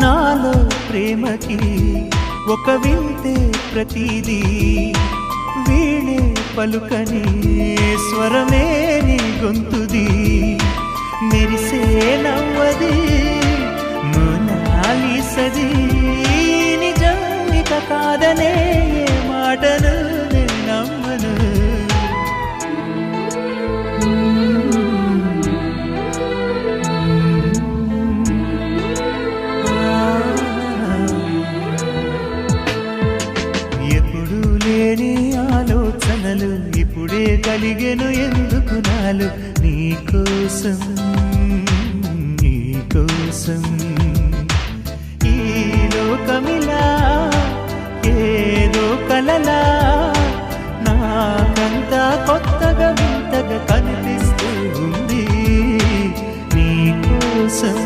నాలో ప్రేమకి ఒక వింతే ప్రతిదీ. వీణే పలుకని స్వరమే నీ గొంతుది. మెరిసే నవ్వది మోనాలిసది నిజానిక కాదనే కలిగెను ఎందుకు నాలు? నీకోసం నీకోసం ఈ లోకమిలా ఏదో కలలా. నాకంతా కొత్తగా వింతగా కనిపిస్తూ ఉంది. నీకోసం